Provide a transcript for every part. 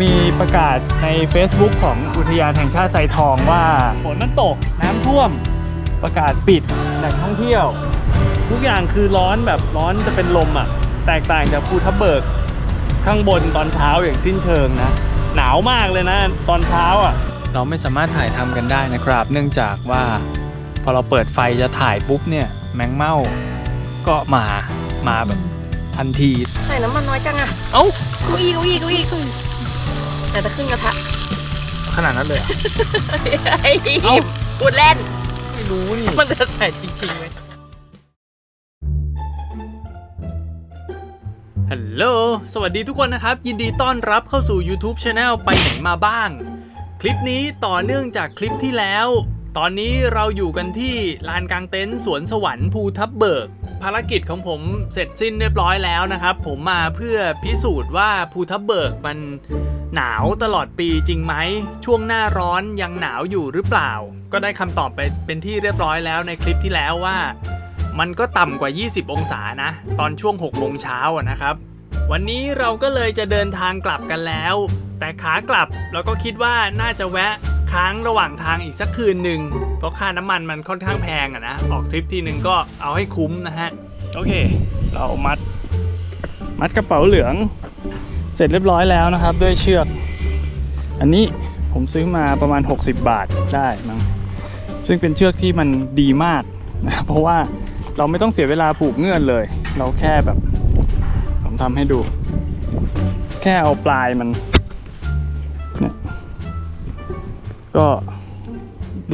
มีประกาศใน Facebook ของอุทยานแห่งชาติไซทองว่าฝนมันตกน้ำท่วม ประกาศปิดแหล่งท่องเที่ยว ทุกอย่างคือร้อนแบบร้อนจะเป็นลมอะ แตกต่างจากภูทับเบิก ข้างบนตอนเช้าอย่างสิ้นเชิงนะ หนาวมากเลยนะ ตอนเช้าอะ เราไม่สามารถถ่ายทำกันได้นะครับ เนื่องจากว่าพอเราเปิดไฟจะถ่ายปุ๊บเนี่ยแมงเม่าก็มามาแบบทันทีใส่น้ำมันน้อยจังอะเอ้ากูอีกกูอีกกูอีก แต่จะขึ้นกระทะขนาดนั้นเลยเหรอไอ้เอ้าพูดเล่น ไม่รู้นี่มันจะใส่จริงๆไหมฮัลโหล สวัสดีทุกคนนะครับ ยินดีต้อนรับเข้าสู่ YouTube Channel ไปไหนมาบ้าง คลิปนี้ต่อเนื่องจากคลิปที่แล้ว ตอนนี้เราอยู่กันที่ลานกลางเต็นท์สวนสวรรค์ภูทับเบิก ภารกิจของผมเสร็จสิ้นเรียบร้อยแล้วนะครับ ผมมาเพื่อพิสูจน์ว่าภูทับเบิกมันหนาวตลอดปีจริงไหม ช่วงหน้าร้อนยังหนาวอยู่หรือเปล่า ก็ได้คำตอบไปเป็นที่เรียบร้อยแล้วในคลิปที่แล้วว่า มันก็ต่ำกว่า 20 องศานะ ตอนช่วง6โมงเช้านะครับ วันนี้เราก็เลยจะเดินทางกลับกันแล้ว แต่ขากลับเราก็คิดว่าน่าจะแวะ ค้างระหว่างทางอีกสักคืนหนึ่งเพราะค่าน้ำมันมันค่อนข้างแพงอะนะ ออกทริปทีหนึ่งก็เอาให้คุ้มนะฮะ โอเค เรามัด มัดกระเป๋าเหลือง เสร็จเรียบร้อยแล้วนะครับ ด้วยเชือก อันนี้ผมซื้อมาประมาณ 60 บาทได้มั้งซึ่งเป็นเชือกที่มันดีมากนะเพราะว่าเราไม่ต้องเสียเวลาผูกเงื่อนเลย เราแค่แบบ ผมทำให้ดู แค่เอาปลายมัน ก็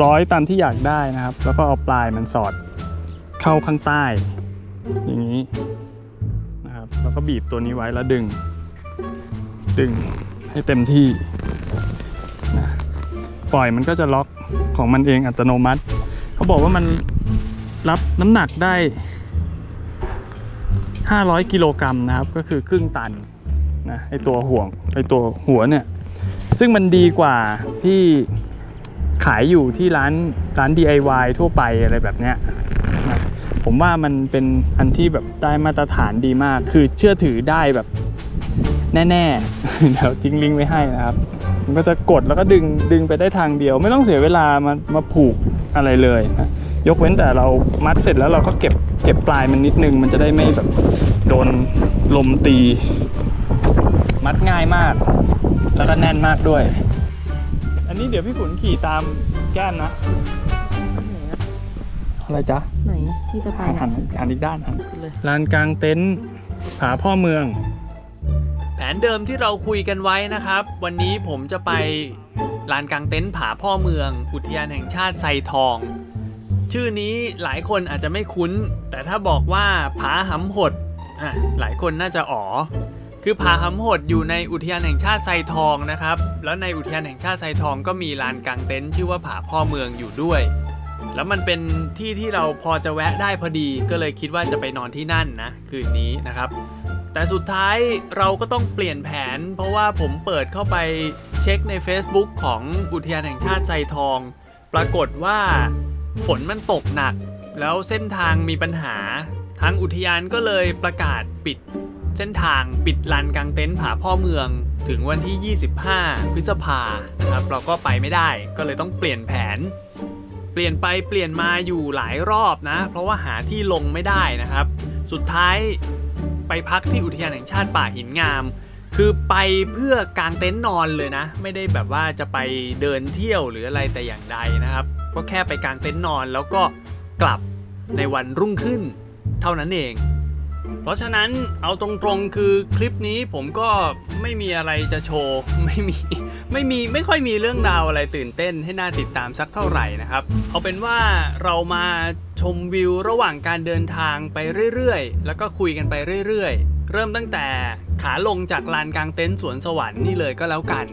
ร้อยตามที่อยากได้นะครับ แล้วก็เอาปลายมันสอดเข้าข้างใต้ อย่างนี้นะครับแล้วก็บีบตัวนี้ไว้แล้วดึง ดึงให้เต็มที่นะปล่อยมันก็จะล็อกของมันเองอัตโนมัติ เขาบอกว่ามันรับน้ำหนักได้ 500 กิโลกรัมนะครับ ก็คือครึ่งตันนะไอตัวห่วงไอตัวหัวเนี่ย ซึ่งมันดีกว่าที่ขายอยู่ที่ร้านร้าน DIY ทั่วไปอะไรแบบเนี้ยผมว่ามันเป็นอันที่แบบได้มาตรฐานดีมาก คือเชื่อถือได้แบบแน่ๆ เดี๋ยวทิ้งลิงก์ไว้ให้นะครับ มันก็จะกดแล้วก็ดึงดึงไปได้ทางเดียว ไม่ต้องเสียเวลามามาผูกอะไรเลยนะยกเว้นแต่เรามัดเสร็จแล้วเราก็เก็บเก็บปลายมันนิดนึง มันจะได้ไม่แบบโดนลมตี มัดง่ายมาก แล้วก็แน่นมากด้วย อันนี้เดี๋ยวพี่ขุนขี่ตามแก้มนะอะไรจ๊ะไหนที่จะไปหันหันหันอีกด้านหันเลยลานกลางเต็นท์ผาพ่อเมือง แผนเดิมที่เราคุยกันไว้นะครับ วันนี้ผมจะไปลานกลางเต็นท์ผาพ่อเมือง อุทยานแห่งชาติไซทอง ชื่อนี้หลายคนอาจจะไม่คุ้น แต่ถ้าบอกว่าผาหำหดอะหลายคนน่าจะอ๋อ คือผาหำหดอยู่ในอุทยานแห่งชาติไซทองนะครับ แล้วในอุทยานแห่งชาติไซทองก็มีลานกลางเต็นท์ชื่อว่าผาพ่อเมืองอยู่ด้วย แล้วมันเป็นที่ที่เราพอจะแวะได้พอดี ก็เลยคิดว่าจะไปนอนที่นั่นนะคืนนี้นะครับ แต่สุดท้ายเราก็ต้องเปลี่ยนแผน เพราะว่าผมเปิดเข้าไปเช็คใน Facebook ของอุทยานแห่งชาติไซทอง ปรากฏว่าฝนมันตกหนัก แล้วเส้นทางมีปัญหาทางอุทยานก็เลยประกาศปิด เส้นทางปิดลานกลางเต็นท์ผาพ่อเมือง ถึงวันที่ 25 พฤษภานะครับเราก็ไปไม่ได้ก็เลยต้องเปลี่ยนแผน เปลี่ยนไปเปลี่ยนมาอยู่หลายรอบนะ เพราะว่าหาที่ลงไม่ได้นะครับ สุดท้ายไปพักที่อุทยานแห่งชาติป่าหินงาม คือไปเพื่อกางเต็นท์นอนเลยนะ ไม่ได้แบบว่าจะไปเดินเที่ยวหรืออะไรแต่อย่างใดนะครับ ก็แค่ไปกางเต็นท์นอนแล้วก็กลับในวันรุ่งขึ้น เท่านั้นเอง เพราะฉะนั้นเอาตรงๆคือคลิปนี้ผมก็ไม่มีอะไรจะโชว์ ไม่มีไม่มีไม่ค่อยมีเรื่องราวอะไรตื่นเต้นให้น่าติดตามสักเท่าไหร่นะครับ เอาเป็นว่าเรามาชมวิวระหว่างการเดินทางไปเรื่อยๆ แล้วก็คุยกันไปเรื่อยๆ เริ่มตั้งแต่ขาลงจากลานกลางเต็นท์สวนสวรรค์นี่เลยก็แล้วกัน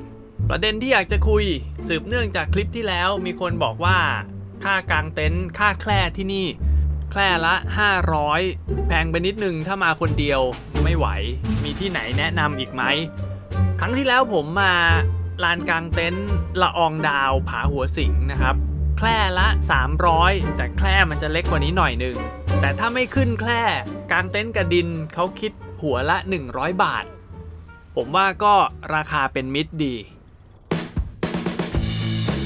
ประเด็นที่อยากจะคุยสืบเนื่องจากคลิปที่แล้วมีคนบอกว่าค่ากางเต็นท์ค่าแคร่ที่นี่ แคร่ละ 500 แพงไปนิดนึงถ้ามาคนเดียวไม่ไหว มีที่ไหนแนะนำอีกไหม ครั้งที่แล้วผมมาลานกลางเต็นท์ละอองดาวผาหัวสิงนะครับ แคร่ละ 300 แต่แคร่มันจะเล็กกว่านี้หน่อยหนึ่ง แต่ถ้าไม่ขึ้นแคร่กลางเต็นท์กระดินเขาคิดหัวละ 100 บาท ผมว่าก็ราคาเป็นมิตรดี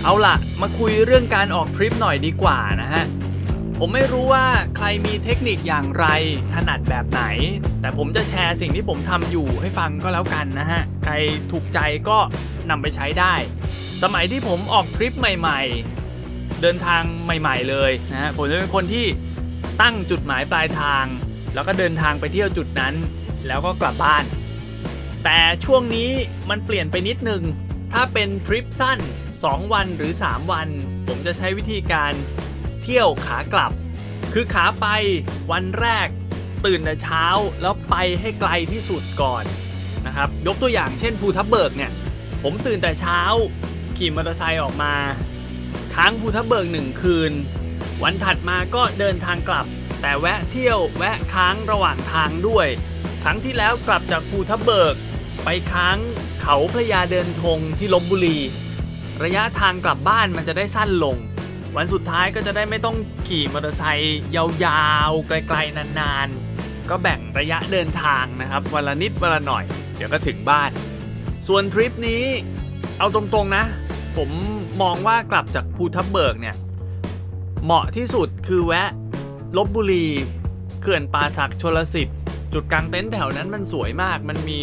เอาล่ะ มาคุยเรื่องการออกทริปหน่อยดีกว่านะฮะ ผมไม่รู้ว่าใครมีเทคนิคอย่างไร ถนัดแบบไหน แต่ผมจะแชร์สิ่งที่ผมทำอยู่ให้ฟังก็แล้วกันนะฮะ ใครถูกใจก็นำไปใช้ได้ สมัยที่ผมออกทริปใหม่ ๆ เดินทางใหม่ ๆ เลยนะฮะ ผมจะเป็นคนที่ตั้งจุดหมายปลายทาง แล้วก็เดินทางไปเที่ยวจุดนั้น แล้วก็กลับบ้าน แต่ช่วงนี้มันเปลี่ยนไปนิดนึง ถ้าเป็นทริปสั้น 2 วันหรือ 3 วัน ผมจะใช้วิธีการ เที่ยวขากลับ คือขาไปวันแรก ตื่นแต่เช้าแล้วไปให้ไกลที่สุดก่อนนะครับยกตัวอย่างเช่นภูทับเบิกเนี่ยผมตื่นแต่เช้า ขี่มอเตอร์ไซค์ออกมาค้างภูทับเบิกหนึ่งคืน วันถัดมาก็เดินทางกลับ แต่แวะเที่ยวแวะค้างระหว่างทางด้วย ครั้งที่แล้วกลับจากภูทับเบิก ไปค้างเขาพระยาเดินธงที่ลบบุรี ระยะทางกลับบ้านมันจะได้สั้นลง วันสุดท้ายก็จะได้ไม่ต้องขี่มอเตอร์ไซค์ยาวๆ ไกลๆ นานๆ ก็แบ่งระยะเดินทางนะครับวันละนิดวันละหน่อย เดี๋ยวก็ถึงบ้าน ส่วนทริปนี้เอาตรงๆนะ ผมมองว่ากลับจากภูทับเบิกเนี่ย เหมาะที่สุดคือแวะลบบุรีเขื่อนป่าสักชลสิทธิ์จุดกลางเต็นท์แถวนั้นมันสวยมาก มันมี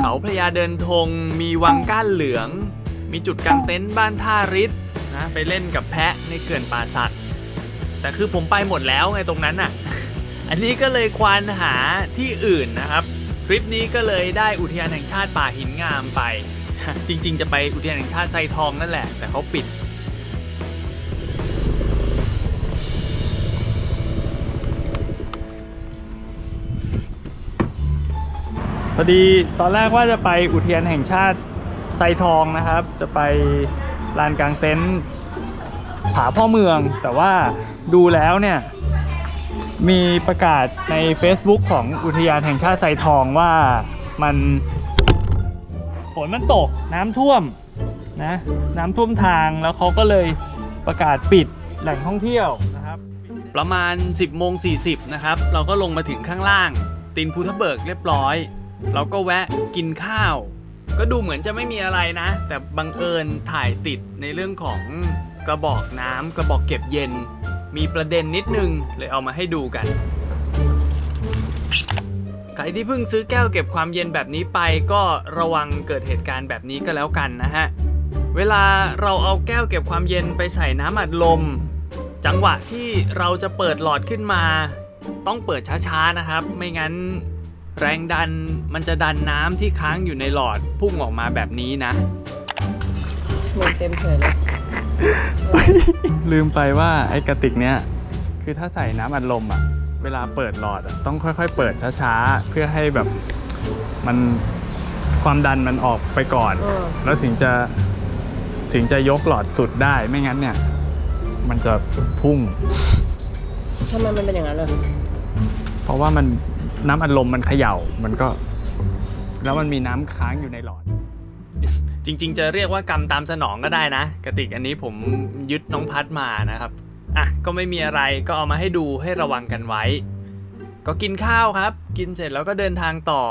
เขาพระยาเดินธง มีวังก้านเหลือง มีจุดกลางเต็นท์บ้านท่าริศ นะไปเล่นกับแพะในเขื่อนป่าสัก แต่คือผมไปหมดแล้วไงตรงนั้นอะ อันนี้ก็เลยควานหาที่อื่นนะครับทริปนี้ก็เลยได้อุทยานแห่งชาติป่าหินงามไป จริง ๆ จะไปอุทยานแห่งชาติไซทองนั่นแหละ แต่เขาปิดพอดีตอนแรกว่าจะไปอุทยานแห่งชาติไซทองนะครับ จะไป ลานกลางเต็นท์ผาพ่อเมือง แต่ว่าดูแล้วเนี่ย มีประกาศใน Facebook ของอุทยานแห่งชาติไซทองว่ามันฝนมันตกน้ำท่วมนะน้ำท่วมทางแล้วเขาก็เลยประกาศปิดแหล่งท่องเที่ยวนะครับ ประมาณ 10โมง40นะครับ เราก็ลงมาถึงข้างล่าง ตีนภูทับเบิกเรียบร้อย เราก็แวะกินข้าว ก็ดูเหมือนจะไม่มีอะไรนะ แต่บังเอิญถ่ายติดในเรื่องของกระบอกน้ำกระบอกเก็บเย็น มีประเด็นนิดนึงเลยเอามาให้ดูกัน ใครที่เพิ่งซื้อแก้วเก็บความเย็นแบบนี้ไปก็ระวังเกิดเหตุการณ์แบบนี้ก็แล้วกันนะฮะ เวลาเราเอาแก้วเก็บความเย็นไปใส่น้ำอัดลม จังหวะที่เราจะเปิดหลอดขึ้นมา ต้องเปิดช้าๆนะครับ ไม่งั้น แรงดันมันจะดันน้ำที่ค้างอยู่ในหลอดพุ่งออกมาแบบนี้นะเงินเต็มเฉยเลย ลืมไปว่าไอ้กระติกเนี้ยคือถ้าใส่น้ำอัดลมอะ เวลาเปิดหลอดอะต้องค่อยๆ เปิดช้าๆ เพื่อให้แบบมันความดันมันออกไปก่อน เออ แล้วถึงจะถึงจะยกหลอดสุดได้ไม่งั้นเนี่ย มันจะพุ่ง ทำไมมันเป็นอย่างนั้นเลยเพราะว่ามัน น้ำอัดลมมันเขย่ามันก็ แล้วมันมีน้ำค้างอยู่ในหลอด จริง ๆ จะเรียกว่ากรรมตามสนองก็ได้นะกระติกอันนี้ผมยึดน้องพัดมานะครับ อะ ก็ไม่มีอะไรก็เอามาให้ดูให้ระวังกันไว้ ก็กินข้าวครับ กินเสร็จแล้วก็เดินทางต่อ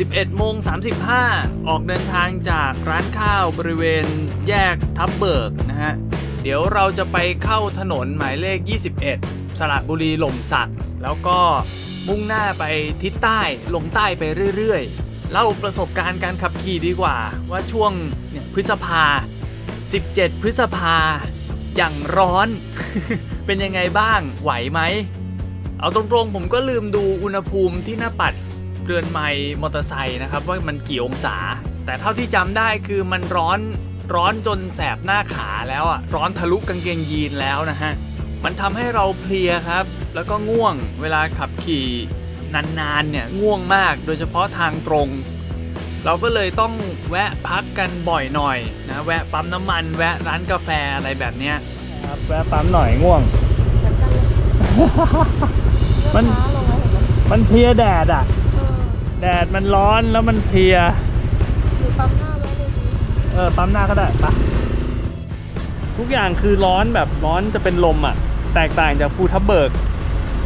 11โมง35 ออกเดินทางจากร้านข้าวบริเวณแยกทับเบิกนะฮะ เดี๋ยวเราจะไปเข้าถนนหมายเลข 21 สระบุรีหล่มสัก แล้วก็มุ่งหน้าไปทิศใต้ลงใต้ไปเรื่อยๆ เล่าประสบการณ์การขับขี่ดีกว่า ว่าช่วงเนี่ยพฤษภา 17 พฤษภา อย่างร้อน เป็นยังไงบ้างไหวไหม เอาตรงๆ ผมก็ลืมดูอุณหภูมิที่หน้าปัดเรือนไม้มอเตอร์ไซค์นะครับ ว่ามันกี่องศา แต่เท่าที่จำได้คือมันร้อน ร้อนจนแสบหน้าขาแล้วอะร้อนทะลุกางเกงยีนแล้วนะฮะมันทำให้เราเพลียครับ แล้วก็ง่วงเวลาขับขี่นานๆเนี่ยง่วงมากโดยเฉพาะทางตรง เราก็เลยต้องแวะพักกันบ่อยหน่อยนะแวะปั๊มน้ำมัน แวะร้านกาแฟอะไรแบบเนี้ยครับแวะปั๊มหน่อยง่วง มันลงแล้วเห็นไหมมันเพลียแดดอะเออแดดมันร้อนแล้วมันเพลียหรือปั๊มหน้าไว้ เออปั๊มหน้าก็ได้ปะทุกอย่างคือร้อนแบบร้อนจะเป็นลมอะ แตกต่างจากภูทับเบิก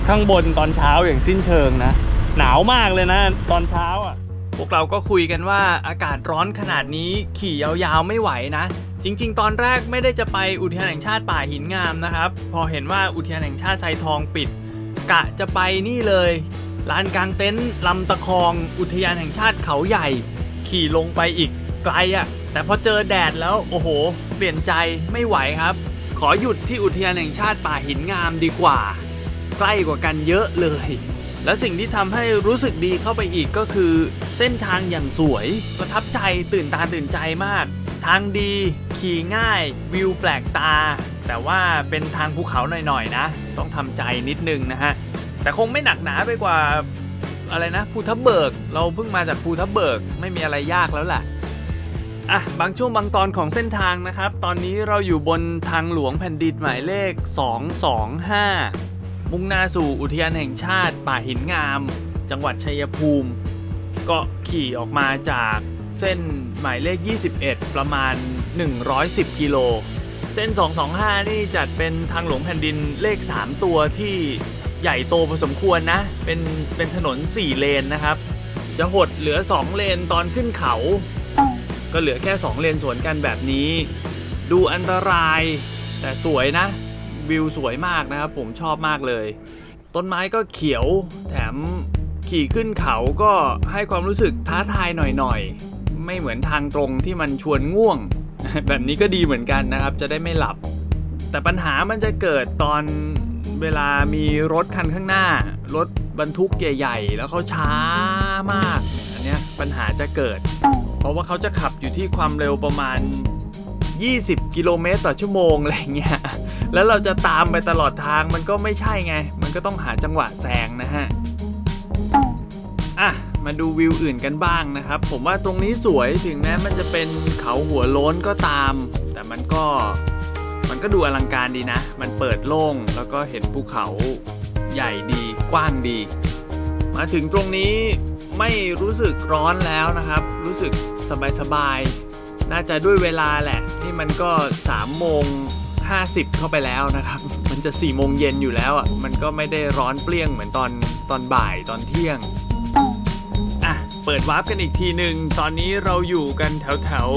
ข้างบนตอนเช้าอย่างสิ้นเชิงนะ หนาวมากเลยนะ ตอนเช้าอะ พวกเราก็คุยกันว่าอากาศร้อนขนาดนี้ขี่ยาวๆไม่ไหวนะ จริง ๆ ตอนแรกไม่ได้จะไปอุทยานแห่งชาติป่าหินงามนะครับ พอเห็นว่าอุทยานแห่งชาติไซทองปิด กะจะไปนี่เลยลานกลางเต็นท์ลำตะคอง อุทยานแห่งชาติเขาใหญ่ ขี่ลงไปอีก ไกลอะ่ะแต่พอเจอแดดแล้วโอ้โห เปลี่ยนใจไม่ไหวครับ ขอหยุดที่อุทยานแห่งชาติป่าหินงามดีกว่า ใกล้กว่ากันเยอะเลย และสิ่งที่ทำให้รู้สึกดีเข้าไปอีกก็คือ เส้นทางอย่างสวย ประทับใจตื่นตาตื่นใจมาก ทางดี ขี่ง่าย วิวแปลกตา แต่ว่าเป็นทางภูเขาหน่อยๆนะ ต้องทำใจนิดนึงนะฮะแต่คงไม่หนักหนาไปกว่าอะไรนะภูทับเบิก เราเพิ่งมาจากภูทับเบิก ไม่มีอะไรยากแล้วแหละ อะบางช่วงบางตอนของเส้นทางนะครับ ตอนนี้เราอยู่บนทางหลวงแผ่นดินหมายเลข 225 มุ่งหน้าสู่อุทยานแห่งชาติป่าหินงาม จังหวัดชัยภูมิ ก็ขี่ออกมาจากเส้นหมายเลข 21 ประมาณ 110 กิโล เส้น 225 นี่จัดเป็นทางหลวงแผ่นดินเลข 3 ตัวที่ใหญ่โตพอสมควรนะ เป็นเป็นถนน 4 เลนนะครับ จะหดเหลือ 2 เลนตอนขึ้นเขา ก็เหลือแค่ 2 เลนสวนกันแบบนี้ ดูอันตราย แต่สวยนะ วิวสวยมากนะครับ ผมชอบมากเลย ต้นไม้ก็เขียวแถมขี่ขึ้นเขาก็ให้ความรู้สึกท้าทายหน่อยๆ ไม่เหมือนทางตรงที่มันชวนง่วง แบบนี้ก็ดีเหมือนกันนะครับ จะได้ไม่หลับ แต่ปัญหามันจะเกิดตอนเวลามีรถคันข้างหน้า รถบรรทุกใหญ่ๆ แล้วเขาช้ามากเนี่ยอันเนี้ยปัญหาจะเกิด เพราะว่าเขาจะขับอยู่ที่ความเร็วประมาณ 20 กิโลเมตรต่อชั่วโมงอะไรเงี้ย แล้วเราจะตามไปตลอดทางมันก็ไม่ใช่ไง มันก็ต้องหาจังหวะแซงนะฮะ อะ มาดูวิวอื่นกันบ้างนะครับ ผมว่าตรงนี้สวยถึงแม้มันจะเป็นเขาหัวโล้นก็ตาม แต่มันก็มันก็ดูอลังการดีนะ มันเปิดโล่งแล้วก็เห็นภูเขาใหญ่ดีกว้างดี มาถึงตรงนี้ไม่รู้สึกร้อนแล้วนะครับ รู้สึก สบายๆ น่าจะด้วยเวลาแหละที่มันก็3โมง50 เข้าไปแล้วนะครับ มันจะ4โมงเย็นอยู่แล้วอะ มันก็ไม่ได้ร้อนเปรี้ยงเหมือนตอนตอนบ่ายตอนเที่ยง อะ เปิดวาร์ปกันอีกทีหนึ่ง ตอนนี้เราอยู่กันแถวแถว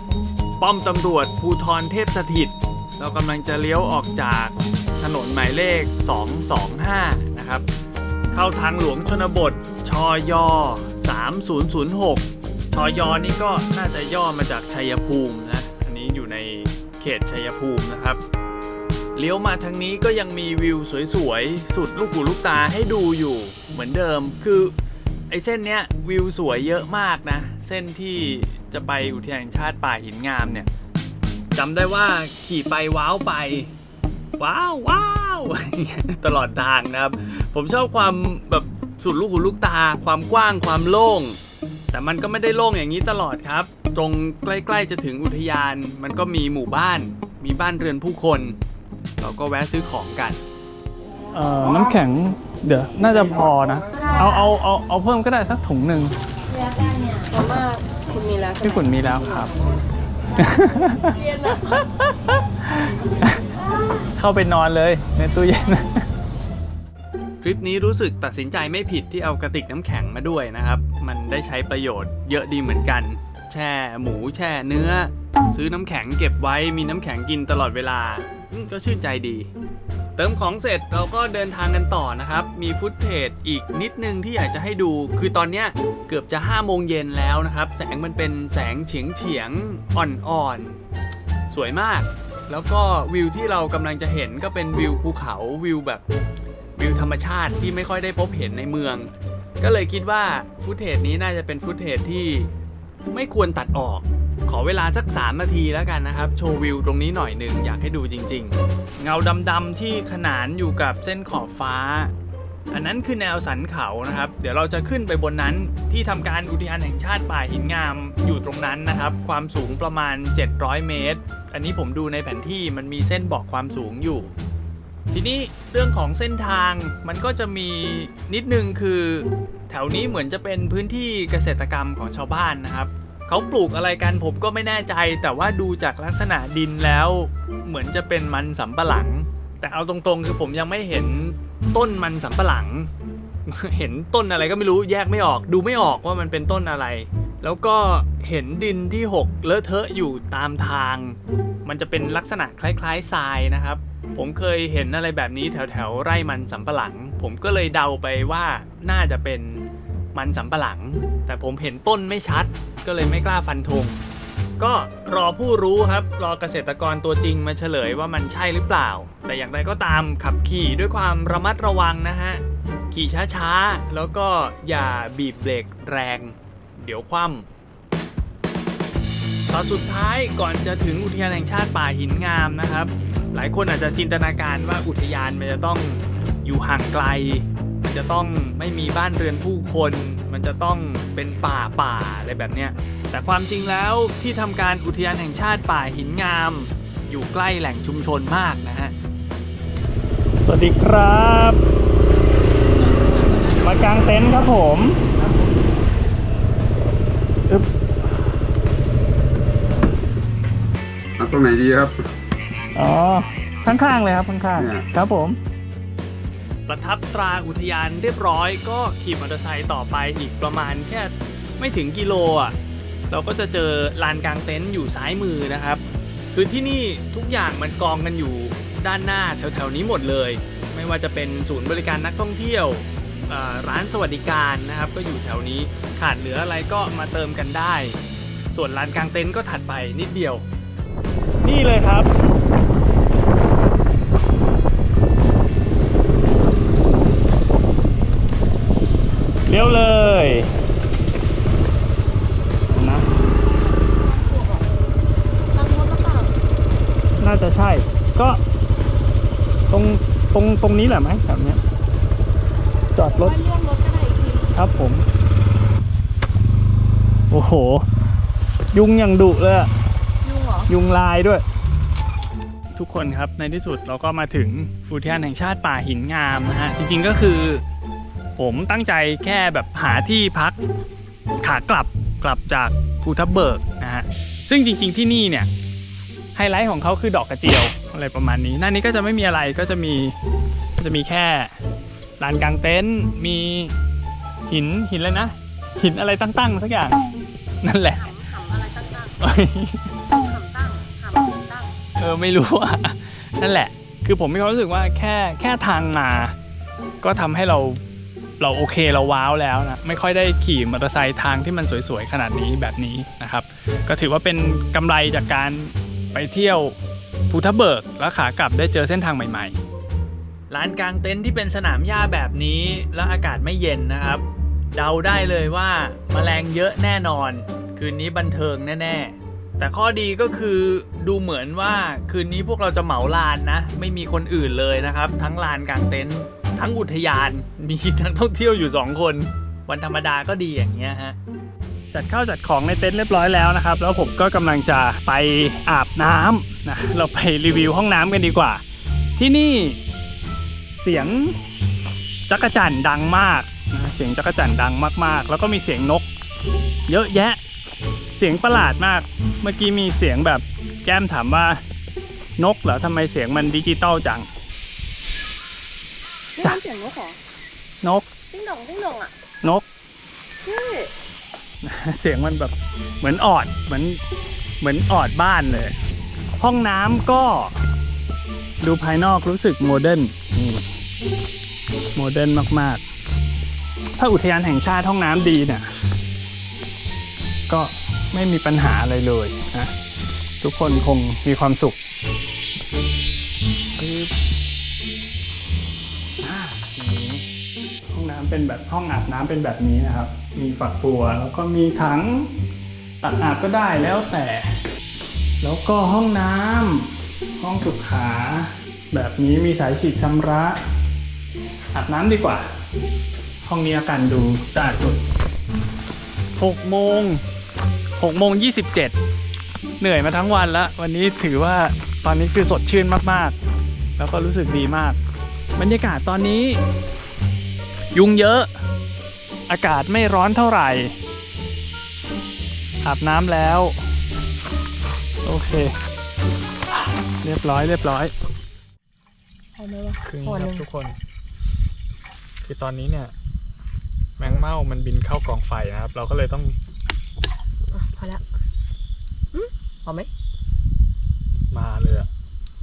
ๆป้อมตำรวจภูทรเทพสถิต เรากำลังจะเลี้ยวออกจากถนนหมายเลข 225 นะครับ เข้าทางหลวงชนบทชอย3006 ชอยนี่ก็น่าจะย่อมาจากชัยภูมินะ อันนี้อยู่ในเขตชัยภูมินะครับ เลี้ยวมาทางนี้ก็ยังมีวิวสวยๆ สุดลูกหูลูกตาให้ดูอยู่เหมือนเดิม คือไอ้เส้นเนี้ยวิวสวยเยอะมากนะ เส้นที่จะไปอุทยานแห่งชาติป่าหินงามเนี่ยจำได้ว่าขี่ไปว้าวไป ว้าวว้าวตลอดทางนะครับ ผมชอบความแบบสุดลูกหูลูกตา ความกว้างความโล่ง แต่มันก็ไม่ได้โล่งอย่างนี้ตลอดครับ ตรงใกล้ๆจะถึงอุทยาน มันก็มีหมู่บ้าน มีบ้านเรือนผู้คน เราก็แวะซื้อของกัน เอ่อน้ำแข็งเดี๋ยวน่าจะพอนะ เอาเอาเอาเอาเพิ่มก็ได้สักถุงหนึ่งมาม่าคุณมีแล้วใช่พี่ไหมขุนมีแล้วครับ เรียนนะเข้าไปนอนเลยในตู้เย็น ทริปนี้รู้สึกตัดสินใจไม่ผิดที่เอากระติกน้ำแข็งมาด้วยนะครับ มันได้ใช้ประโยชน์เยอะดีเหมือนกัน แช่หมูแช่เนื้อ ซื้อน้ำแข็งเก็บไว้มีน้ำแข็งกินตลอดเวลาก็ชื่นใจดี เติมของเสร็จเราก็เดินทางกันต่อนะครับ มีฟุตเทจอีกนิดนึงที่อยากจะให้ดู คือตอนเนี้ยเกือบจะ5โมงเย็นแล้วนะครับ แสงมันเป็นแสงเฉียงเฉียงอ่อนๆสวยมาก แล้วก็วิวที่เรากำลังจะเห็นก็เป็นวิวภูเขาวิวแบบ วิวธรรมชาติที่ไม่ค่อยได้พบเห็นในเมือง ก็เลยคิดว่าฟุตเทจนี้น่าจะเป็นฟุตเทจที่ไม่ควรตัดออก ขอเวลาสัก 3 นาทีแล้วกันนะครับ โชว์วิวตรงนี้หน่อยหนึ่งอยากให้ดูจริง ๆ เงาดำๆที่ขนานอยู่กับเส้นขอบฟ้า อันนั้นคือแนวสันเขานะครับ เดี๋ยวเราจะขึ้นไปบนนั้นที่ทำการอุทยานแห่งชาติป่าหินงามอยู่ตรงนั้นนะครับ ความสูงประมาณ 700 เมตร อันนี้ผมดูในแผนที่มันมีเส้นบอกความสูงอยู่ ทีนี้เรื่องของเส้นทางมันก็จะมีนิดนึงคือ แถวนี้เหมือนจะเป็นพื้นที่เกษตรกรรมของชาวบ้านนะครับเขาปลูกอะไรกันผมก็ไม่แน่ใจ แต่ว่าดูจากลักษณะดินแล้ว เหมือนจะเป็นมันสำปะหลัง แต่เอาตรงๆ คือผมยังไม่เห็นต้นมันสำปะหลัง เห็นต้นอะไรก็ไม่รู้แยกไม่ออก ดูไม่ออกว่ามันเป็นต้นอะไร แล้วก็เห็นดินที่หกเลอะเทอะอยู่ตามทาง มันจะเป็นลักษณะคล้ายๆทรายนะครับ ผมเคยเห็นอะไรแบบนี้แถวแถวไร่มันสำปะหลัง ผมก็เลยเดาไปว่าน่าจะเป็นมันสำปะหลัง แต่ผมเห็นต้นไม่ชัด ก็เลยไม่กล้าฟันธงก็รอผู้รู้ครับ รอเกษตรกรตัวจริงมาเฉลยว่ามันใช่หรือเปล่า แต่อย่างไรก็ตามขับขี่ด้วยความระมัดระวังนะฮะ ขี่ช้าๆ แล้วก็อย่าบีบเบรกแรง เดี๋ยวคว่ำตอนสุดท้ายก่อนจะถึงอุทยานแห่งชาติป่าหินงามนะครับ หลายคนอาจจะจินตนาการว่าอุทยานมันจะต้องอยู่ห่างไกล มันจะต้องไม่มีบ้านเรือนผู้คน มันจะต้องเป็นป่าป่าอะไรแบบเนี้ยแต่ความจริงแล้วที่ทำการอุทยานแห่งชาติป่าหินงาม อยู่ใกล้แหล่งชุมชนมากนะฮะ สวัสดีครับ มากางเต็นท์ครับผมอึ๊บเอาตรงไหนดีครับ อ๋อ ข้างๆเลยครับ ข้างเนี่ย ๆ ครับผม ประทับตราอุทยานเรียบร้อยก็ขี่มอเตอร์ไซค์ต่อไปอีกประมาณแค่ไม่ถึงกิโลอะเราก็จะเจอลานกลางเต็นท์อยู่ซ้ายมือนะครับ คือที่นี่ทุกอย่างมันกองกันอยู่ด้านหน้าแถวๆนี้หมดเลย ไม่ว่าจะเป็นศูนย์บริการนักท่องเที่ยวเอ่อร้านสวัสดิการนะครับ ก็อยู่แถวนี้ขาดเหลืออะไรก็มาเติมกันได้ ส่วนลานกลางเต็นท์ก็ถัดไปนิดเดียว นี่เลยครับเลี้ยวเลยนะน่าจะใช่ ก็ตรงตรงตรงนี้แหละไหมแบบเนี้ยจอดรถครับผม โอ้โห ยุงอย่างดุเลยอะ ยุงลายด้วย ทุกคนครับในที่สุดเราก็มาถึงอุทยานแห่งชาติป่าหินงามนะฮะจริงๆก็คือ ผมตั้งใจแค่แบบหาที่พักขากลับกลับจากภูทับเบิกนะฮะซึ่งจริง ๆที่นี่เนี่ยไฮไลท์ของเขาคือดอกกระเจียวอะไรประมาณนี้หน้านี้ก็จะไม่มีอะไรก็จะมีก็จะมีแค่ลานกลางเต็นท์มีหินหินอะไรนะ หินอะไรตั้งๆสักอย่าง นั่นแหละหำหำอะไรตั้ง เออไม่รู้อะนั่นแหละ คือผมมีความรู้สึกว่าแค่แค่ทางมา ก็ทำให้เราเราโอเคเราว้าวแล้วนะไม่ค่อยได้ขี่มอเตอร์ไซค์ทางที่มันสวยๆขนาดนี้แบบนี้นะครับ ก็ถือว่าเป็นกำไรจากการไปเที่ยวภูทับเบิกแล้วขากลับได้เจอเส้นทางใหม่ลานกลางเต็นท์ที่เป็นสนามหญ้าแบบนี้ และอากาศไม่เย็นนะครับ เดาได้เลยว่าแมลงเยอะแน่นอน คืนนี้บันเทิงแน่ ๆ แต่ข้อดีก็คือดูเหมือนว่าคืนนี้พวกเราจะเหมาลานนะ ไม่มีคนอื่นเลยนะครับ ทั้งลานกลางเต็นท์ทั้งอุทยานมีนักท่องเที่ยวอยู่ 2 คน วันธรรมดาก็ดีอย่างเงี้ยฮะจัดข้าวจัดของในเต็นท์เรียบร้อยแล้วนะครับ แล้วผมก็กำลังจะไปอาบน้ำนะเราไปรีวิวห้องน้ำกันดีกว่า ที่นี่เสียงจักรจั่นดังมาก เสียงจักรจั่นดังมากๆ แล้วก็มีเสียงนก เยอะแยะ เสียงประหลาดมาก เมื่อกี้มีเสียงแบบแก้มถามว่านกเหรอทำไมเสียงมันดิจิตอลจัง นี่จ้ะ มันเสียงนกเหรอนก ติ้งดองติ้งดองอะนกเฮ้ยเสียงมันแบบเหมือนออดเหมือนเหมือนออดบ้านเลย ห้องน้ำก็ ดูภายนอกรู้สึกโมเดิร์นนี่โมเดิร์นมาก ๆ ถ้าอุทยานแห่งชาติห้องน้ำดีเนี่ยก็ ไม่มีปัญหาอะไรเลยนะทุกคนคงมีความสุขห้องน้ำเป็นแบบห้องอาบน้ำเป็นแบบนี้นะครับ มีฝักบัวแล้วก็มีถังตักอาบก็ได้แล้วแต่ แล้วก็ห้องน้ำห้องสุขา แบบนี้มีสายฉีดชำระอาบน้ำดีกว่า ห้องนี้อาการดูสะอาดสุด6โมง 6โมง27 เหนื่อยมาทั้งวันแล้ววันนี้ถือว่าตอนนี้คือสดชื่นมากๆ แล้วก็รู้สึกดีมาก บรรยากาศตอนนี้ ยุงเยอะ อากาศไม่ร้อนเท่าไหร่อาบน้ำแล้ว โอเค เรียบร้อยเรียบร้อยพอไหมวะคือพอคหรันึ่บงทุกคน คือตอนนี้เนี่ย แมงเม่ามันบินเข้ากองไฟนะครับ เราก็เลยต้อง อะพอแล้วอืมพอไหมมาเลยอะ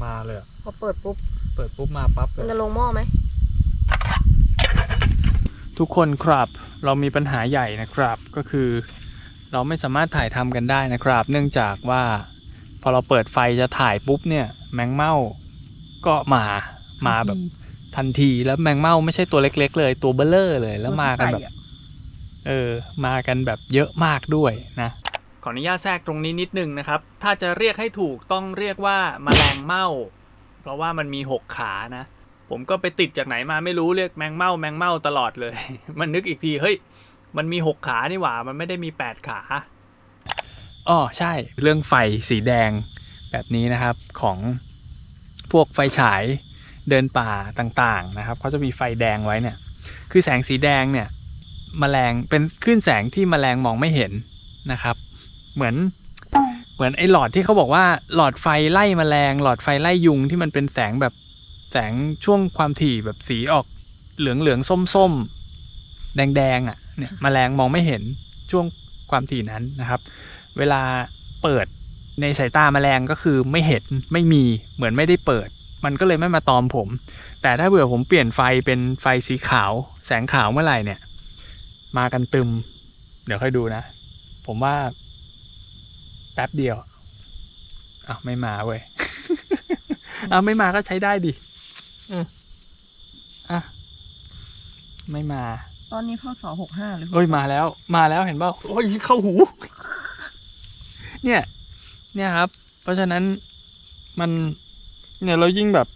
มาเลยอะพอเปิดปุ๊บ เปิดปุ๊บมาปั๊บเลมันย จะลงหม้อไหม ทุกคนครับเรามีปัญหาใหญ่นะครับก็คือเราไม่สามารถถ่ายทำกันได้นะครับ เนื่องจากว่าพอเราเปิดไฟจะถ่ายปุ๊บเนี่ยแมงเม่าก็มามาแบบทันทีแล้วแมงเม่าไม่ใช่ตัวเล็ก ๆ เลย ตัวเบลเลอร์เลยแล้วมากันแบบ เออมากันแบบเยอะมากด้วยนะข ออนุญาตแทรกตรงนี้นิดนึงนะครับ ถ้าจะเรียกให้ถูกต้องเรียกว่าแมลงเม่า เพราะว่ามันมีหกขานะ ผมก็ไปติดจากไหนมาไม่รู้เรียกแมงเม่าแมงเม่าตลอดเลย มันนึกอีกทีเฮ้ยมันมีหกขานี่หว่า มันไม่ได้มีแปดขาอ๋อใช่เรื่องไฟสีแดงแบบนี้นะครับของพวกไฟฉายเดินป่าต่างๆนะครับเขาจะมีไฟแดงไว้เนี่ย คือแสงสีแดงเนี่ยมแมลงเป็นคลื่นแสงที่มแมลงมองไม่เห็นนะครับ เหมือน เหมือนไอ้หลอดที่เขาบอกว่าหลอดไฟไล่มแมลง หลอดไฟไล่ยุงที่มันเป็นแสงแบบแสงช่วงความถี่แบบสีออกเหลืองเหลืองส้มส้มแดงแดงอะเนี่ยมแมลงมองไม่เห็นช่วงความถี่นั้นนะครับ เวลาเปิดในสายตาแมลงก็คือไม่เห็นไม่มีเหมือนไม่ได้เปิด มันก็เลยไม่มาตอมผม แต่ถ้าเผื่อผมเปลี่ยนไฟเป็นไฟสีขาว แสงขาวเมื่อไหร่เนี่ย มากันตึม เดี๋ยวค่อยดูนะ ผมว่า แป๊บเดียวอ้าวไม่มาเว้ยอ้าวไม่มาก็ใช้ได้ดิอืมอะไม่มา ตอนนี้พ่อสอหกห้าเลยเอ้ยมาแล้ว มาแล้วเห็นเปล่าโอ้ยเข้าหู เนี่ย เนี่ยครับ เพราะฉะนั้นมันเนี่ยเรายิ่งแบบ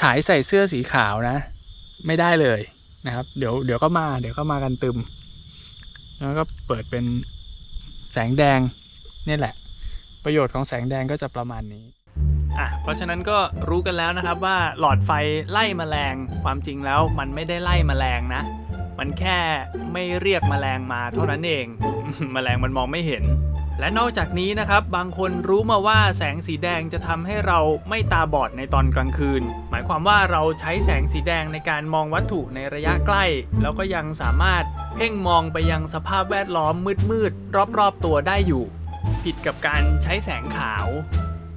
ฉายใส่เสื้อสีขาวนะ ไม่ได้เลยนะครับ เดี๋ยวเดี๋ยวก็มา เดี๋ยวก็มากันตึม แล้วก็เปิดเป็นแสงแดงเนี่ยแหละ ประโยชน์ของแสงแดงก็จะประมาณนี้อะเพราะฉะนั้นก็รู้กันแล้วนะครับว่าหลอดไฟไล่แมลง ความจริงแล้วมันไม่ได้ไล่แมลงนะ มันแค่ไม่เรียกแมลงมาเท่านั้นเองแมลงมันมองไม่เห็น และนอกจากนี้นะครับบางคนรู้มาว่าแสงสีแดงจะทำให้เราไม่ตาบอดในตอนกลางคืน หมายความว่าเราใช้แสงสีแดงในการมองวัตถุในระยะใกล้ แล้วก็ยังสามารถเพ่งมองไปยังสภาพแวดล้อมมืดๆรอบๆตัวได้อยู่ ผิดกับการใช้แสงขาว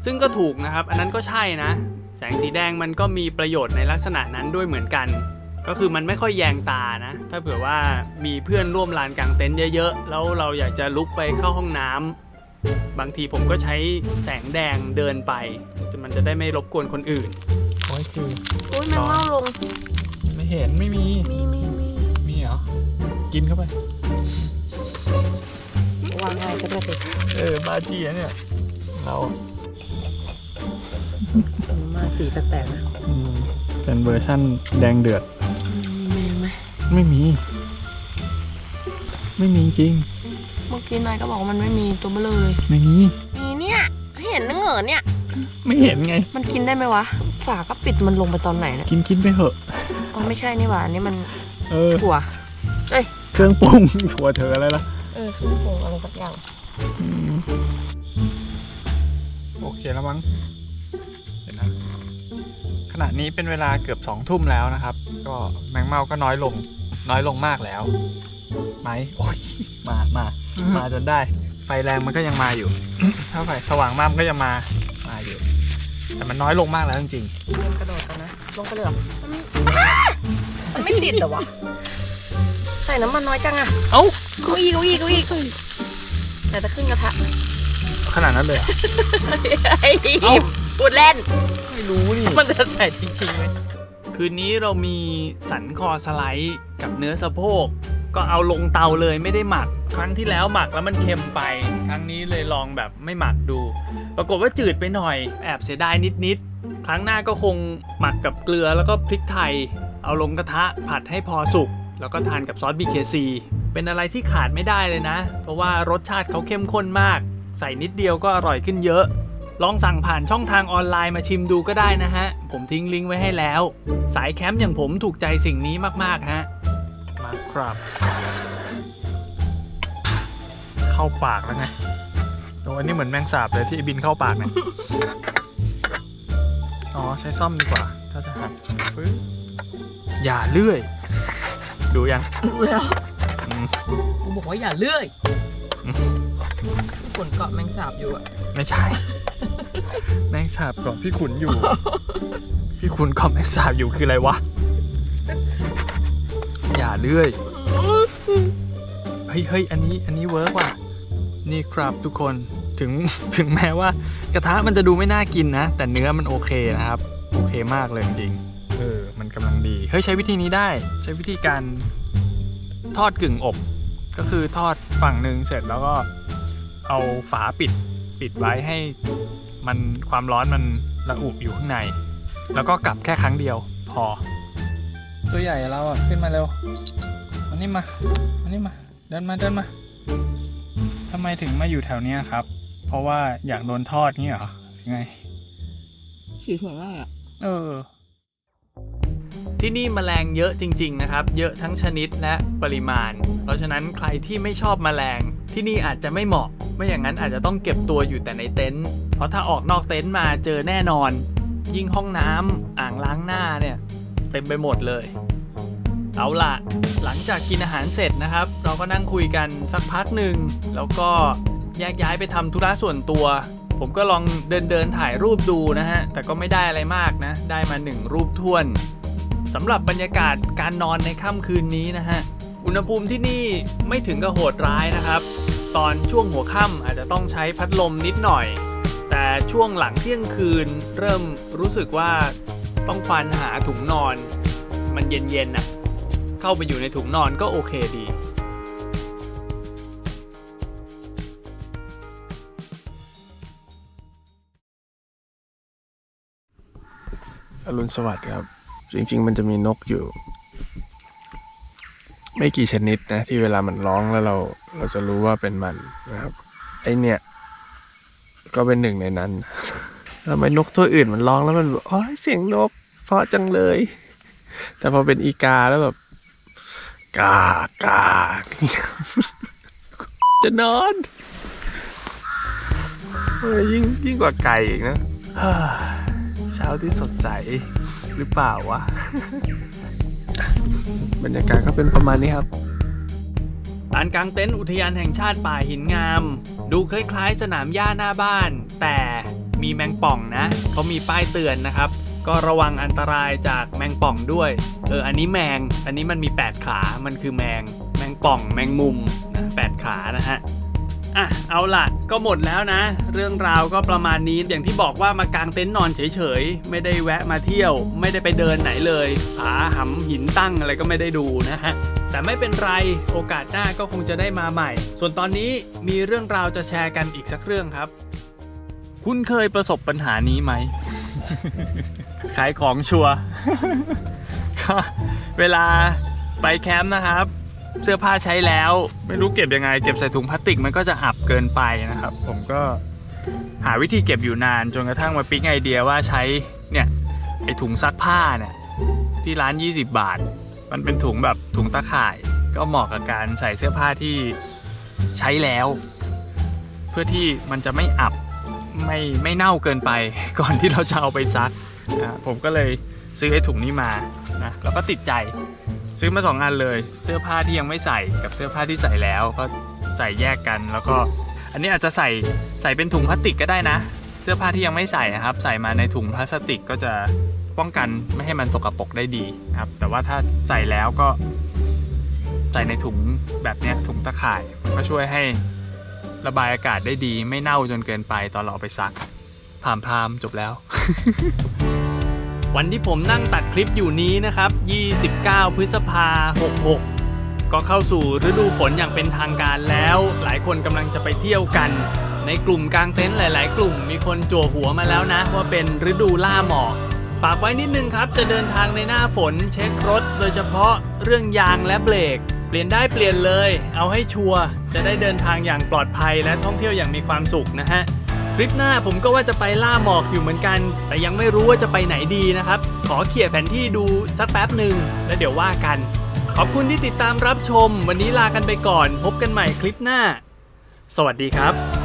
ซึ่งก็ถูกนะครับ อันนั้นก็ใช่นะ แสงสีแดงมันก็มีประโยชน์ในลักษณะนั้นด้วยเหมือนกัน ก็คือมันไม่ค่อยแยงตานะ ถ้าเผื่อว่ามีเพื่อนร่วมลานกลางเต็นท์เยอะๆ แล้วเราอยากจะลุกไปเข้าห้องน้ำบางทีผมก็ใช้แสงแดงเดินไปจนมันจะได้ไม่รบกวนคนอื่น โอ้ยคืออุ้ยแมงเม่าลง ไม่เห็นไม่มี มีมีมีมีเหรอ กินเข้าไป วางไว้ก็ได้สิเออบาจีอะเนี่ยเรามาสีแปลกๆนะอืมเป็นเวอร์ชั่นแดงเดือด มีไหมไม่มี ไม่มีจริง เมื่อกี้นายก็บอกว่ามันไม่มีตัวเบลอเลยไม่มี มีเนี่ยเห็นนึงเหรอเนี่ย ไม่เห็นไง มันกินได้ไหมวะ ฝาก็ปิดมันลงไปตอนไหนเนี่ยกินกินไปเถอะอ๋อไม่ใช่นี่หว่าอันนี่มันเออถั่วเครื่องปรุงถั่วเธออะไรล่ะ เออเครื่องปรุงอะไรสักอย่างอืมโอเคแล้วมั้งเดี๋ยวนะขณะนี้เป็นเวลาเกือบสองทุ่มแล้วนะครับ ก็แมงเม่าก็น้อยลง น้อยลงมากแล้วไหมโอ้ยมามามาจนได้ ไฟแรงมันก็ยังมาอยู่ ถ้าไฟสว่างมากมันก็ยังมามาอยู่ แต่มันน้อยลงมากแล้วจริงเตรียมกระโดดกันนะลงไปเลยเหรอมันไม่ติดเหรอวะใส่น้ำมันน้อยจังอะๆเอ้า เกูอีกเกูอีกเกูอีกแต่จะขึ้นกระทะขนาดนั้นเลยเหรอไอ้พูดเล่น ไม่รู้นี่ มันจะใส่จริงๆไหมคืนนี้เรามีสันคอสไลด์กับเนื้อสะโพก ก็เอาลงเตาเลยไม่ได้หมัก ครั้งที่แล้วหมักแล้วมันเค็มไป ครั้งนี้เลยลองแบบไม่หมักดู ปรากฏว่าจืดไปหน่อย แอบเสียดายนิดๆ ครั้งหน้าก็คงหมักกับเกลือแล้วก็พริกไทย เอาลงกระทะผัดให้พอสุก แล้วก็ทานกับซอส BKC เป็นอะไรที่ขาดไม่ได้เลยนะ เพราะว่ารสชาติเขาเข้มข้นมาก ใส่นิดเดียวก็อร่อยขึ้นเยอะ ลองสั่งผ่านช่องทางออนไลน์มาชิมดูก็ได้นะฮะ ผมทิ้งลิงก์ไว้ให้แล้ว สายแคมป์อย่างผมถูกใจสิ่งนี้มากๆฮะ มาครับ เข้าปากแล้วไงโอ้อันนี้เหมือนแมงสาบเลยที่บินเข้าปากเนี่ยอ๋อใช้ซ่อมดีกว่า ถ้าจะหั่นปึ๊บอย่าเลื่อย ดูยังดูแล้วอื กูบอกว่าอย่าเลื่อยอืมทุนเกาะแมงสาบอยู่อะไม่ใช่ แมงสาบเก่อนพี่ขุนอยู่ พี่ขุนเก่อนแมงสาบอยู่คืออะไรวะ อย่าเลื่อย เฮ้ยเฮ้ยอันนี้ อันนี้เวิร์กว่ะ นี่ครับทุกคน ถึง ถึงแม้ว่ากระทะมันจะดูไม่น่ากินนะ แต่เนื้อมันโอเคนะครับ โอเคมากเลยจริง เออ มันกำลังดี เฮ้ยใช้วิธีนี้ได้ ใช้วิธีการ ทอดกึ่งอบ ก็คือทอดฝั่งหนึ่งเสร็จแล้วก็เอาฝาปิดปิดไว้ให้มันความร้อนมันระอุอยู่ข้างใน แล้วก็กลับแค่ครั้งเดียวพอ ตัวใหญ่เราอะ ขึ้นมาเร็วมานี่มามานี่มา เดินมาเดินมาทำไมถึงมาอยู่แถวเนี้ยครับ เพราะว่าอยากโดนทอดงี้เหรอยังไงสีสวยมากอะเออ ที่นี่แมลงเยอะจริง ๆ นะครับ เยอะทั้งชนิดและปริมาณ เพราะฉะนั้นใครที่ไม่ชอบแมลง ที่นี่อาจจะไม่เหมาะ ไม่อย่างนั้นอาจจะต้องเก็บตัวอยู่แต่ในเต็นท์เพราะถ้าออกนอกเต็นท์มาเจอแน่นอน ยิ่งห้องน้ำอ่างล้างหน้าเนี่ยเต็มไปหมดเลยเอาล่ะหลังจากกินอาหารเสร็จนะครับ เราก็นั่งคุยกันสักพักหนึ่งแล้วก็แยกย้ายไปทำธุระส่วนตัว ผมก็ลองเดินเดินถ่ายรูปดูนะฮะ แต่ก็ไม่ได้อะไรมากนะ ได้มาหนึ่งรูปท้วน สำหรับบรรยากาศการนอนในค่ำคืนนี้นะฮะ อุณหภูมิที่นี่ไม่ถึงกับโหดร้ายนะครับ ตอนช่วงหัวค่ำอาจจะต้องใช้พัดลมนิดหน่อย แต่ช่วงหลังเที่ยงคืนเริ่มรู้สึกว่าต้องควานหาถุงนอน มันเย็นๆน่ะ เข้าไปอยู่ในถุงนอนก็โอเคดีอรุณสวัสดิ์ครับ จริง ๆ มันจะมีนกอยู่ ไม่กี่ชนิดนะ ที่เวลามันร้องแล้วเรา เราจะรู้ว่าเป็นมันนะครับไอเนี่ย ก็เป็นหนึ่งในนั้นทำไมนกตัวอื่นมันร้องแล้วมันแบบอ๋อเสียงนก เพราะจังเลย แต่พอเป็นอีกาแล้วแบบกากาจะนอนยิ่งยิ่งกว่าไก่อีกนะเช้าที่สดใส หรือเปล่าวะ บรรยากาศก็เป็นประมาณนี้ครับลานกลางเต็นท์อุทยานแห่งชาติป่าหินงาม ดูคล้ายๆ สนามหญ้าหน้าบ้าน แต่มีแมงป่องนะเขามีป้ายเตือนนะครับ ก็ระวังอันตรายจากแมงป่องด้วย เอออันนี้แมง อันนี้มันมี 8 ขา มันคือแมง แมงป่อง แมงมุมนะแปดขานะฮะ อะเอาล่ะก็หมดแล้วนะ เรื่องราวก็ประมาณนี้อย่างที่บอกว่ามากางเต็นท์นอนเฉยๆ ไม่ได้แวะมาเที่ยว ไม่ได้ไปเดินไหนเลยผาหำหินตั้งอะไรก็ไม่ได้ดูนะฮะแต่ไม่เป็นไรโอกาสหน้าก็คงจะได้มาใหม่ ส่วนตอนนี้มีเรื่องราวจะแชร์กันอีกสักเรื่องครับ คุณเคยประสบปัญหานี้ไหม ขายของชัวร์ก็เวลาไปแคมป์นะครับ เสื้อผ้าใช้แล้ว ไม่รู้เก็บยังไง เก็บใส่ถุงพลาสติกมันก็จะอับเกินไปนะครับ ผมก็หาวิธีเก็บอยู่นานจนกระทั่งมาปิ๊งไอเดียว่าใช้เนี่ยไอถุงซักผ้าเนี่ยที่ร้าน 20 บาท มันเป็นถุงแบบถุงตะข่าย ก็เหมาะกับการใส่เสื้อผ้าที่ใช้แล้ว เพื่อที่มันจะไม่อับไม่ไม่เน่าเกินไป ก่อนที่เราจะเอาไปซักนะผมก็เลยซื้อไอ้ถุงนี้มานะแล้วก็ติดใจ ซื้อมาสองอันเลย เสื้อผ้าที่ยังไม่ใส่กับเสื้อผ้าที่ใส่แล้วก็ใส่แยกกัน แล้วก็อันนี้อาจจะใส่ใส่เป็นถุงพลาสติกก็ได้นะ เสื้อผ้าที่ยังไม่ใส่นะครับ ใส่มาในถุงพลาสติกก็จะป้องกันไม่ให้มันสกปรกได้ดีนะครับ แต่ว่าถ้าใส่แล้วก็ ใส่ในถุงแบบนี้ถุงตะข่ายมันก็ช่วยให้ระบายอากาศได้ดี ไม่เน่าจนเกินไปตอนเราเอาไปซักผามพามจบแล้ว วันที่ผมนั่งตัดคลิปอยู่นี้นะครับ 29 พฤษภา 66 ก็เข้าสู่ฤดูฝนอย่างเป็นทางการแล้ว หลายคนกำลังจะไปเที่ยวกัน ในกลุ่มกลางเต็นท์หลาย ๆ กลุ่มมีคนจั่วหัวมาแล้วนะ ว่าเป็นฤดูล่าหมอก ฝากไว้นิดนึงครับ จะเดินทางในหน้าฝนเช็ครถ โดยเฉพาะเรื่องยางและเบรก เปลี่ยนได้เปลี่ยนเลย เอาให้ชัวร์ จะได้เดินทางอย่างปลอดภัยและท่องเที่ยวอย่างมีความสุขนะฮะ ทริปหน้าผมก็ว่าจะไปล่าหมอกอยู่เหมือนกัน แต่ยังไม่รู้ว่าจะไปไหนดีนะครับ ขอเขี่ยแผนที่ดูสักแป๊บหนึ่งแล้วเดี๋ยวว่ากัน ขอบคุณที่ติดตามรับชม วันนี้ลากันไปก่อน พบกันใหม่คลิปหน้า สวัสดีครับ